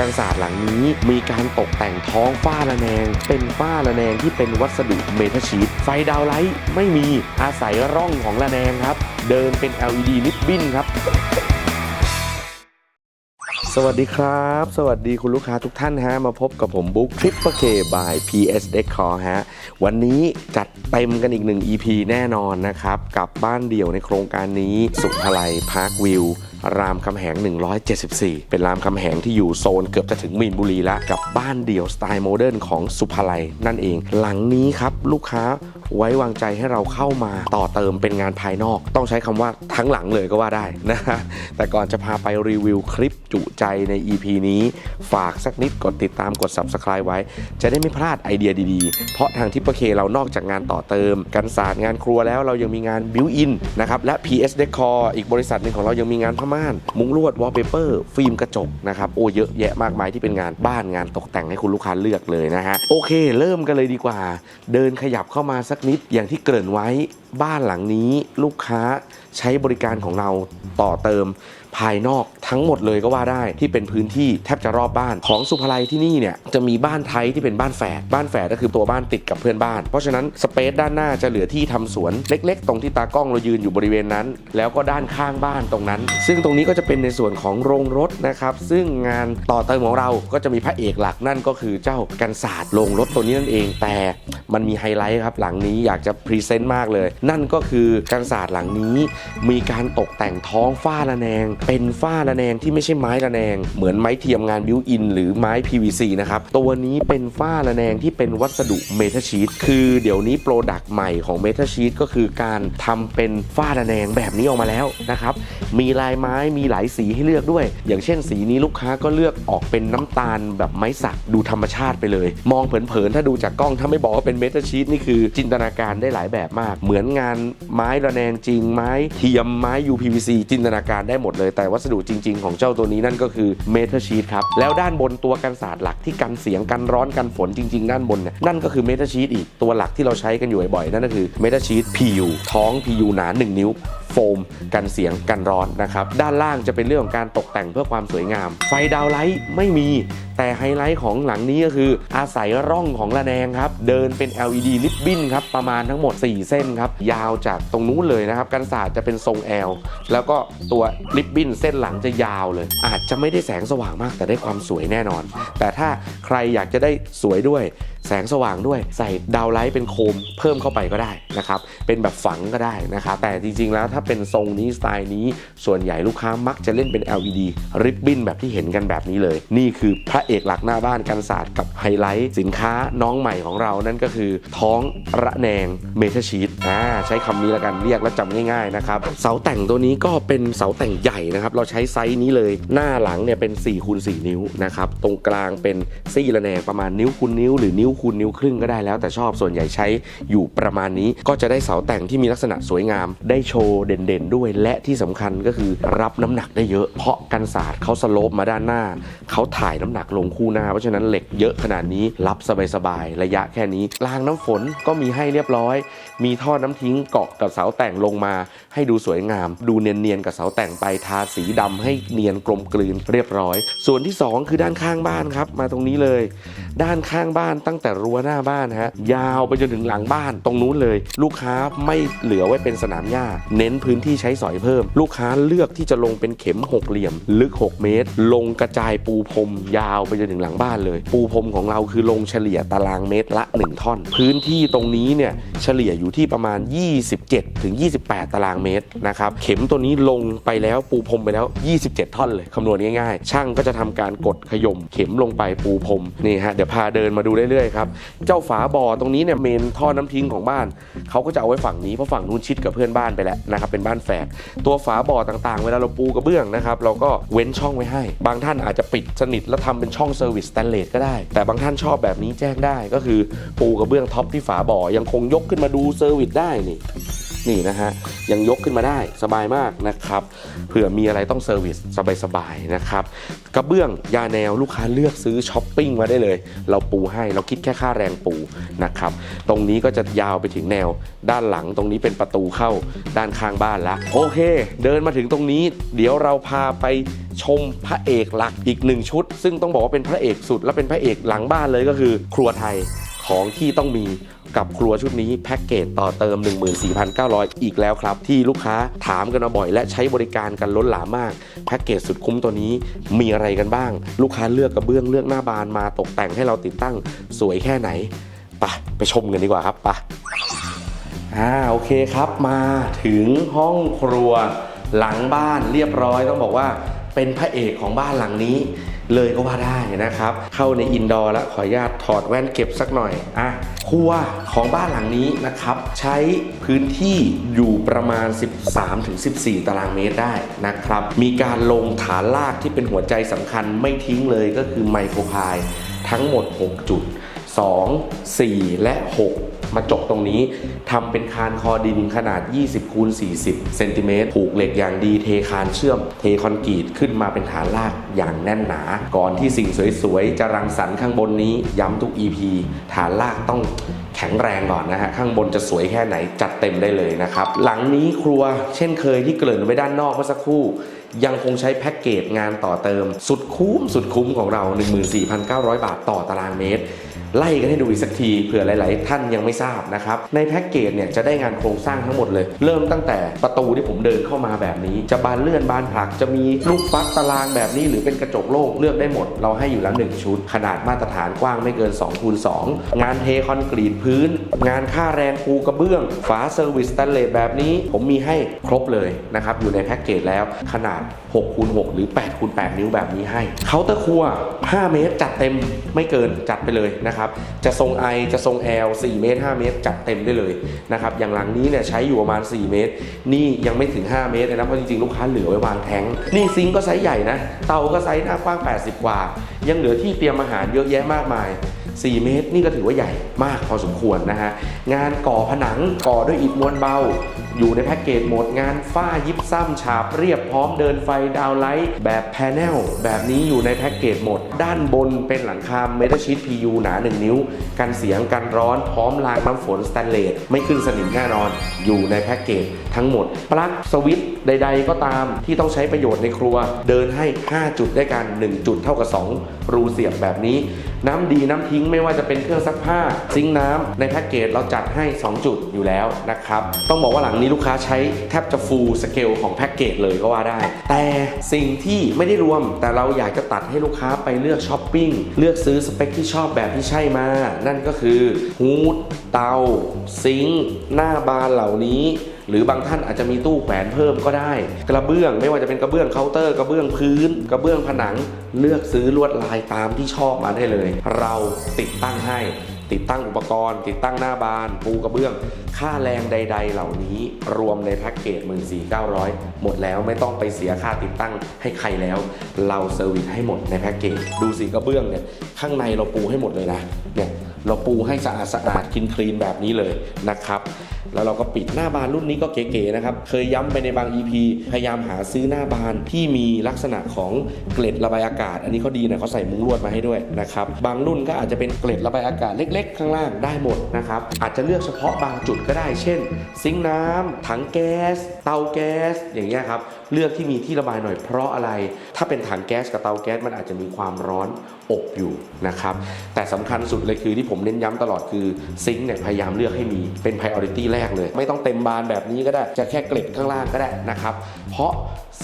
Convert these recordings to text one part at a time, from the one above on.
กันศาสตร์หลังนี้มีการตกแต่งท้องฝ้าระแนง เป็นฝ้าระแนงที่เป็นวัสดุเมทัลชีตไฟดาวไลท์ไม่มีอาศัยร่องของระแนงครับ เดินเป็น LED ลิบบิ้นครับ สวัสดีครับ สวัสดีคุณลูกค้าทุกท่านฮะ มาพบกับผมบุ๊กทริปเปอร์เคบาย PS Decor ฮะ วันนี้จัดเต็มกันอีกหนึ่ง EP แน่นอนนะครับ กับบ้านเดี่ยวในโครงการนี้ สุภาลัยพาร์ควิวรามคำแหง 174 เป็นรามคำแหงที่อยู่โซนเกือบจะถึงมีนบุรีแล้วกับบ้านเดี่ยวสไตล์โมเดิร์นของสุภาลัยนั่นเอง หลังนี้ครับลูกค้า ไว้วางใจให้เราเข้ามาต่อเติมเป็นงานภายนอก ต้องใช้คำว่าทั้งหลังเลยก็ว่าได้นะฮะแต่ก่อนจะพาไปรีวิวคลิปจุใจใน EP นี้ ฝากสักนิดกดติดตามกด Subscribe ไว้ จะได้ไม่พลาดไอเดียดีๆ เพราะทางทิปเปอร์เคเรานอกจากงานต่อเติมกันศาสตร์งานครัวแล้วเรายังมีงานบิวอินนะครับและ PS Decor อีกบริษัทหนึ่งของเรายังมีงานผ้าม่าน มุ้งลวดวอลเปเปอร์ฟิล์มกระจกนะครับโอ้เยอะแยะมากมายที่เป็นงานบ้านงานตกแต่งให้คุณลูกค้าเลือกเลยนะฮะโอเค เริ่มกันเลยดีกว่า เดินขยับเข้ามาสักนิดอย่างที่เกริ่นไว้บ้านหลังนี้ลูกค้าใช้บริการของเราต่อเติม ภายนอกทั้งหมดเลยก็ว่าได้ที่เป็นพื้นที่แทบจะรอบบ้านของสุภาลัยที่นี่เนี่ยจะมีบ้านไทยที่เป็นบ้านแฝดบ้านแฝดก็คือตัวบ้านติดกับเพื่อนบ้าน เพราะฉะนั้นสเปซด้านหน้าจะเหลือที่ทำสวนเล็ก ๆ ตรงที่ตากล้องเรายืนอยู่บริเวณนั้น แล้วก็ด้านข้างบ้านตรงนั้น ซึ่งตรงนี้ก็จะเป็นในส่วนของโรงรถนะครับซึ่งงานต่อเติมของเราก็จะมีพระเอกหลักนั่นก็คือเจ้ากันศาสตร์โรงรถตัวนี้นั่นเอง แต่มันมีไฮไลท์ครับหลังนี้อยากจะพรีเซนต์มากเลย นั่นก็คือกันศาสตร์หลังนี้มีการตกแต่งท้องฝ้าระแนงเป็นฝ้าระแนงที่ไม่ใช่ไม้ระแนง เหมือนไม้เทียมงานบิวอิน หรือไม้ PVC นะครับ ตัวนี้เป็นฝ้าระแนงที่เป็นวัสดุเมทัลชีตคือเดี๋ยวนี้โปรดักต์ใหม่ของเมทัลชีตก็คือการทำเป็นฝ้าระแนงแบบนี้ออกมาแล้วนะครับ มีลายไม้มีหลายสีให้เลือกด้วย อย่างเช่นสีนี้ลูกค้าก็เลือกออกเป็นน้ำตาลแบบไม้สักดูธรรมชาติไปเลย มองเผินๆถ้าดูจากกล้องถ้าไม่บอกว่าเป็นเมทัลชีตนี่คือจินตนาการได้หลายแบบมาก เหมือนงานไม้ระแนงจริงไม้เทียมไม้ UPVC จินตนาการได้หมดเลยแต่วัสดุจริง ๆ ของเจ้าตัวนี้นั่นก็คือเมทัลชีตครับแล้วด้านบนตัวกันศาสตร์หลักที่กันเสียงกันร้อนกันฝนจริง ๆ ด้านบนเนี่ยนั่นก็คือเมทัลชีตอีกตัวหลักที่เราใช้กันอยู่บ่อยๆนั่นก็คือเมทัลชีต PU ท้อง PU หนา 1 นิ้ว โฟม กันเสียงกันร้อนนะครับด้านล่างจะเป็นเรื่องของการตกแต่งเพื่อความสวยงาม ไฟดาวไลท์ไม่มี แต่ไฮไลท์ของหลังนี้ก็คือ อาศัยร่องของระแนงครับ เดินเป็น LED ลิปบิ้นครับ ประมาณทั้งหมด 4 เส้นครับ ยาวจากตรงนู้นเลยนะครับ กันศาสตร์จะเป็นทรง L แล้วก็ตัวลิปบิ้นเส้นหลังจะยาวเลย อาจจะไม่ได้แสงสว่างมากแต่ได้ความสวยแน่นอน แต่ถ้าใครอยากจะได้สวยด้วย แสงสว่างด้วย ใส่ดาวไลท์เป็นโคมเพิ่มเข้าไปก็ได้นะครับ เป็นแบบฝังก็ได้นะครับแต่จริงๆแล้วถ้าเป็นทรงนี้สไตล์นี้ ส่วนใหญ่ลูกค้ามักจะเล่นเป็น LED ริบบิ้นแบบที่เห็นกันแบบนี้เลย นี่คือพระเอกหลักหน้าบ้านกันศาสตร์กับไฮไลท์สินค้าน้องใหม่ของเรานั่นก็คือท้องระแนงเมทัลชีตอ่าใช้คำนี้แล้วกันเรียกแล้วจำง่ายๆนะครับเสาแต่งตัวนี้ก็เป็นเสาแต่งใหญ่นะครับเราใช้ไซส์นี้เลยหน้าหลังเนี่ยเป็น4คูณ4นิ้วนะครับตรงกลางเป็นซี่ระแนงประมาณนิ้วคูณนิ้วหรือนิ้วคูณนิ้วครึ่งก็ได้แล้วแต่ชอบส่วนใหญ่ใช้อยู่ประมาณนี้ ก็จะได้เสาแต่งที่มีลักษณะสวยงาม ได้โชว์เด่นๆ ด้วย และที่สำคัญก็คือรับน้ำหนักได้เยอะ เพราะกันศาสตร์เขาสโลปมาด้านหน้า เขาถ่ายน้ำหนักลงคู่หน้า เพราะฉะนั้นเหล็กเยอะขนาดนี้รับสบายๆระยะแค่นี้รางน้ำฝนก็มีให้เรียบร้อย มีท่อน้ำทิ้งเกาะกับเสาแต่งลงมา ให้ดูสวยงาม ดูเนียนๆกับเสาแต่งไปทาสีดำให้เนียนกลมกลืนเรียบร้อย ส่วนที่สองคือด้านข้างบ้านครับมาตรงนี้เลย ด้านข้างบ้านตั้งแต่รั้วหน้าบ้านฮะยาวไปจนถึงหลังบ้านตรงนู้นเลย ลูกค้าไม่เหลือไว้เป็นสนามหญ้า เน้นพื้นที่ใช้สอยเพิ่ม ลูกค้าเลือกที่จะลงเป็นเข็มหกเหลี่ยม ลึก 6 เมตร ลงกระจายปูพรมยาวไปจนถึงหลังบ้านเลย ปูพรมของเราคือลงเฉลี่ยตารางเมตรละ 1 ท่อน พื้นที่ตรงนี้เนี่ยเฉลี่ยอยู่ที่ประมาณ 27ถึง28 ตารางเมตรนะครับเข็มตัวนี้ลงไปแล้วปูพรมไปแล้ว 27 ท่อนเลยคำนวณง่ายๆ ช่างก็จะทำการกดขย่มเข็มลงไปปูพรมนี่ฮะเดี๋ยวพาเดินมาดูเรื่อยๆครับ เจ้าฝาบ่อตรงนี้เนี่ยเมนท่อน้ำทิ้งของบ้านเขาก็จะเอาไว้ฝั่งนี้เพราะฝั่งนู้นชิดกับเพื่อนบ้านไปแล้วนะครับเป็นบ้านแฝดตัวฝาบ่อต่างๆ เวลาเราปูกระเบื้องนะครับเราก็เว้นช่องไว้ให้ บางท่านอาจจะปิดสนิทแล้วทำเป็นช่องเซอร์วิสสแตนเลสก็ได้ แต่บางท่านชอบแบบนี้แจ้งได้ก็คือปูกระเบื้องท็อปที่ฝาบ่อยังคงยกขึ้นมาดูเซอร์วิสได้นี่ นี่นะฮะยังยกขึ้นมาได้สบายมากนะครับเผื่อมีอะไรต้องเซอร์วิสสบายๆนะครับกระเบื้องยาแนวลูกค้าเลือกซื้อช้อปปิ้งมาได้เลย เราปูให้เราคิดแค่ค่าแรงปูนะครับตรงนี้ก็จะยาวไปถึงแนวด้านหลังตรงนี้เป็นประตูเข้าด้านข้างบ้านละโอเค เดินมาถึงตรงนี้ เดี๋ยวเราพาไปชมพระเอกหลักอีกหนึ่งชุด ซึ่งต้องบอกว่าเป็นพระเอกสุดและเป็นพระเอกหลังบ้านเลยก็คือ ครัวไทยของที่ต้องมี กับครัวชุดนี้แพ็กเกจต่อเติม 14,900 อีกแล้วครับ ที่ลูกค้าถามกันมาบ่อย และใช้บริการกันล้นหลามมาก แพ็กเกจสุดคุ้มตัวนี้มีอะไรกันบ้าง ลูกค้าเลือกกระเบื้องเลือกหน้าบานมาตกแต่งให้เราติดตั้งสวยแค่ไหนไปไปชมกันดีกว่าครับไปอ่าโอเคครับมาถึงห้องครัวหลังบ้านเรียบร้อยต้องบอกว่าเป็นพระเอกของบ้านหลังนี้ เลยก็ว่าได้นะครับ เข้าในอินดอร์แล้วขออนุญาตถอดแว่นเก็บสักหน่อยอะครัวของบ้านหลังนี้นะครับ ใช้พื้นที่อยู่ประมาณ 13-14 ตารางเมตรได้นะครับ มีการลงฐานลากที่เป็นหัวใจสำคัญไม่ทิ้งเลยก็คือไมโครพายทั้งหมด 6 จุด 2 4 และ 6 มาจบตรงนี้ทำเป็นคานคอดินขนาด 20คูณ40เซนติเมตรผูกเหล็กอย่างดีเทคานเชื่อม เทคอนกรีตขึ้นมาเป็นฐานรากอย่างแน่นหนา ก่อนที่สิ่งสวยๆ จะรังสรรค์ข้างบนนี้ย้ำทุก EP ฐานรากต้องแข็งแรงก่อนนะฮะ ข้างบนจะสวยแค่ไหนจัดเต็มได้เลยนะครับ หลังนี้ครัวเช่นเคยที่เกริ่นไว้ด้านนอกเมื่อสักครู่ยังคงใช้แพ็กเกจงานต่อเติม สุดคุ้มสุดคุ้มของเรา 14,900 บาทต่อตารางเมตร ไล่กันให้ดูอีกสักทีเผื่อหลาย ๆ ท่านยังไม่ทราบนะครับ ในแพ็กเกจเนี่ยจะได้งานโครงสร้างทั้งหมดเลย เริ่มตั้งแต่ประตูที่ผมเดินเข้ามาแบบนี้ จะบานเลื่อนบานผลักจะมีลูกฟักตารางแบบนี้หรือเป็นกระจกโล่งเลือกได้หมด เราให้อยู่แล้วหนึ่งชุด ขนาดมาตรฐานกว้างไม่เกิน2คูณ2งานเทคอนกรีตพื้น งานค่าแรงปูกระเบื้องฝาเซอร์วิสสแตนเลสแบบนี้ ผมมีให้ครบเลยนะครับอยู่ในแพ็กเกจแล้วขนาด6คูณ6หรือ8คูณ8นิ้วแบบนี้ให้เคาน์เตอร์ครัว 5 เมตรจัดเต็มไม่เกินจัดไปเลยนะครับจะทรง I จะทรง L 4เมตร5เมตรจัดเต็มได้เลยนะครับอย่างหลังนี้เนี่ยใช้อยู่ประมาณ 4 เมตร นี่ยังไม่ถึง 5 เมตรเลยนะเพราะจริงๆ ลูกค้าเหลือไว้วางแท้งนี่ซิงก์ก็ไซส์ใหญ่นะเตาก็ไซส์หน้ากว้าง 80 กว่า ยังเหลือที่เตรียมอาหารเยอะแยะมากมาย 4 เมตร นี่ก็ถือว่าใหญ่มากพอสมควรนะฮะ งานก่อผนังก่อด้วยอิฐมวลเบา อยู่ในแพ็กเกจโหมดงานฝ้ายิบซ้ำฉาบเรียบพร้อมเดินไฟดาวไลท์แบบแพนเนลแบบนี้อยู่ในแพ็กเกจโหมด ด้านบนเป็นหลังคาเมทัลชีต PU หนา 1 นิ้ว กันเสียงกันร้อนพร้อมรางน้ำฝนสแตนเลสไม่ขึ้นสนิมแน่นอน อยู่ในแพ็กเกจทั้งหมดปลั๊กสวิตช์ใด ๆ ก็ตามที่ต้องใช้ประโยชน์ในครัว เดินให้ 5 จุดด้วยกัน 1 จุดเท่ากับ 2 รูเสียบแบบนี้ น้ำดีน้ำทิ้งไม่ว่าจะเป็นเครื่องซักผ้าซิงค์น้ำในแพ็กเกจเราจัดให้ 2 จุดอยู่แล้วนะครับ ต้องบอกว่าหลังนี้ลูกค้าใช้แทบจะฟูลสเกลของแพ็กเกจเลยก็ว่าได้ แต่สิ่งที่ไม่ได้รวม แต่เราอยากจะตัดให้ลูกค้าไปเลือกช้อปปิ้งเลือกซื้อสเปคที่ชอบแบบที่ใช่มา นั่นก็คือฮูดเตาซิงค์หน้าบานเหล่านี้ หรือบางท่านอาจจะมีตู้แขวนเพิ่มก็ได้ กระเบื้องไม่ว่าจะเป็นกระเบื้องเคาน์เตอร์กระเบื้องพื้น กระเบื้องผนังเลือกซื้อลวดลายตามที่ชอบมาได้เลย เราติดตั้งให้ติดตั้งอุปกรณ์ ติดตั้งหน้าบานปูกระเบื้อง ค่าแรงใด ๆ เหล่านี้รวมในแพ็กเกจ 14,900 หมดแล้วไม่ต้องไปเสียค่าติดตั้งให้ใครแล้ว เราเซอร์วิสให้หมดในแพ็กเกจ ดูสีกระเบื้องเนี่ย ข้างในเราปูให้หมดเลยนะเนี่ยเราปูให้สะอาดสะอาดคินคลีนแบบนี้เลยนะครับ แล้วเราก็ปิดหน้าบานรุ่นนี้ก็เก๋ๆนะครับเคยย้ำไปในบาง EP พยายามหาซื้อหน้าบานที่มีลักษณะของเกล็ดระบายอากาศ อันนี้เขาดีหน่อยเขาใส่มุ้งลวดมาให้ด้วยนะครับบางรุ่นก็อาจจะเป็นเกล็ดระบายอากาศเล็ก ๆ ข้างล่างได้หมดนะครับอาจจะเลือกเฉพาะบางจุดก็ได้ เช่น ซิงค์น้ำถังแก๊ส เตาแก๊ส อย่างเงี้ยครับเลือกที่มีที่ระบายหน่อยเพราะอะไร ถ้าเป็นถังแก๊สกับเตาแก๊สมันอาจจะมีความร้อนอบอยู่นะครับแต่สำคัญสุดเลยคือที่ผมเน้นย้ำตลอดคือซิงค์เนี่ยพยายามเลือกให้มีเป็น priority แรกเลย ไม่ต้องเต็มบานแบบนี้ก็ได้ จะแค่เกล็ดข้างล่างก็ได้นะครับ เพราะ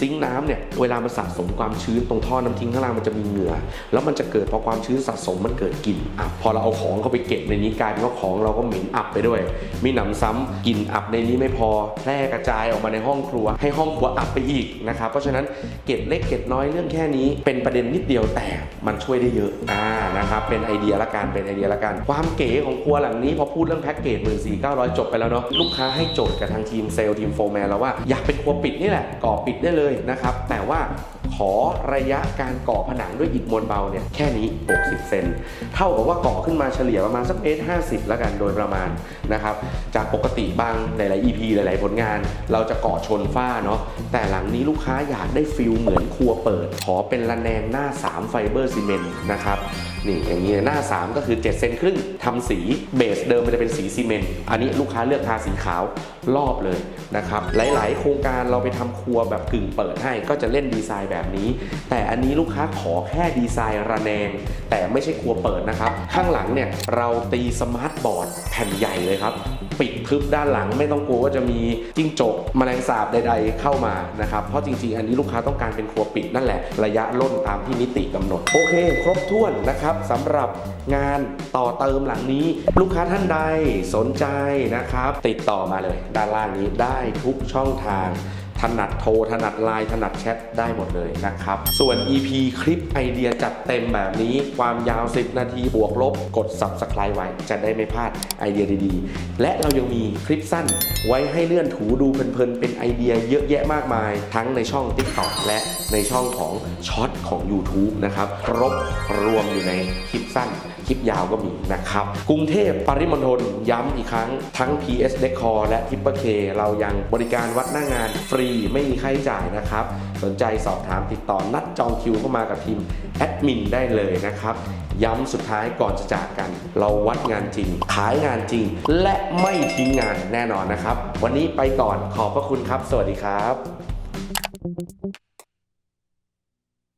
ซิงค์น้ำเนี่ยเวลามันสะสมความชื้นตรงท่อน้ำทิ้งข้างล่างมันจะมีเหงื่อ แล้วมันจะเกิดพอความชื้นสะสมมันเกิดกลิ่นอับพอเราเอาของเข้าไปเก็บในนี้กลายเป็นว่าของเราก็เหม็นอับไปด้วย มีหนำซ้ำกลิ่นอับในนี้ไม่พอแพร่กระจายออกมาในห้องครัว ให้ห้องครัวอับไปอีกนะครับเพราะฉะนั้นเก็บเล็กเก็บน้อยเรื่องแค่นี้ เป็นประเด็นนิดเดียวแต่มันช่วยได้เยอะอ่านะครับเป็นไอเดียละกันเป็นไอเดียละกัน ความเก๋ของครัวหลังนี้พอพูดเรื่องแพ็กเกจ14,900จบไปแล้วเนาะลูกค้าให้โจทย์กับทางทีมเซลล์ทีมโฟร์แมนแล้วว่าอยากเป็นครัวปิดนี่แหละก่อปิดได้เลยนะครับ แต่ว่าขอระยะการก่อผนังด้วยอิฐมวลเบาเนี่ยแค่นี้ 60 เซน เท่ากับว่าก่อขึ้นมาเฉลี่ยประมาณสักเมตร50แล้วกันโดยประมาณนะครับ จากปกติบางหลาย ๆ EP หลาย ๆ ผลงาน เราจะก่อชนฝ้าเนาะ แต่หลังนี้ลูกค้าอยากได้ฟิลเหมือนครัวเปิด ขอเป็นระแนงหน้า 3 ไฟเบอร์ซีเมนต์นะครับ นี่อย่างนี้หน้า 3 ก็คือ 7 เซนครึ่งทำสีเบสเดิมมันจะเป็นสีซีเมนต์อันนี้ลูกค้าเลือกทาสีขาวรอบเลยนะครับ หลาย ๆ โครงการเราไปทำครัวแบบกึ่งเปิดให้ก็จะเล่นดีไซน์แบบนี้ แต่อันนี้ลูกค้าขอแค่ดีไซน์ระแนง แต่ไม่ใช่ครัวเปิดนะครับ ข้างหลังเนี่ยเราตีสมาร์ทบอร์ดแผ่นใหญ่เลยครับปิดทึบด้านหลัง ไม่ต้องกลัวว่าจะมีจิ้งจกแมลงสาบใด ๆ เข้ามานะครับ เพราะจริง ๆ อันนี้ลูกค้าต้องการเป็นครัวปิดนั่นแหละ ระยะล่นตามที่นิติกำหนด โอเค ครบถ้วนนะครับสำหรับงานต่อเติมหลังนี้ ลูกค้าท่านใดสนใจนะครับ ติดต่อมาเลย ด้านล่างนี้ได้ทุกช่องทาง ถนัดโทรถนัดไลน์ถนัดแชทได้หมดเลยนะครับ ส่วน EP คลิปไอเดียจัดเต็มแบบนี้ ความยาว 10 นาทีบวกลบ กด Subscribe ไว้ จะได้ไม่พลาดไอเดียดีๆ และเรายังมีคลิปสั้น ไว้ให้เลื่อนถูดูเพลินๆ เป็นไอเดียเยอะแยะมากมาย ทั้งในช่อง TikTok และในช่องของช็อตของ YouTube นะครับ ครบรวมอยู่ในคลิปสั้น ลิปยาวก็มีนะครับ กรุงเทพปริมณฑลย้ำอีกครั้งทั้ง PS Decor และ t i p p e r K เรายังบริการวัดหน้างานฟรีไม่มีค่าใช้จ่ายนะครับ สนใจสอบถามติดต่อนัดจองคิวเข้ามากับทีมแอดมินได้เลยนะครับ ย้ำสุดท้ายก่อนจะจากกัน เราวัดงานจริง ขายงานจริง และไม่ทิ้งงานแน่นอนนะครับ วันนี้ไปก่อนขอบพระคุณครับ สวัสดีครับ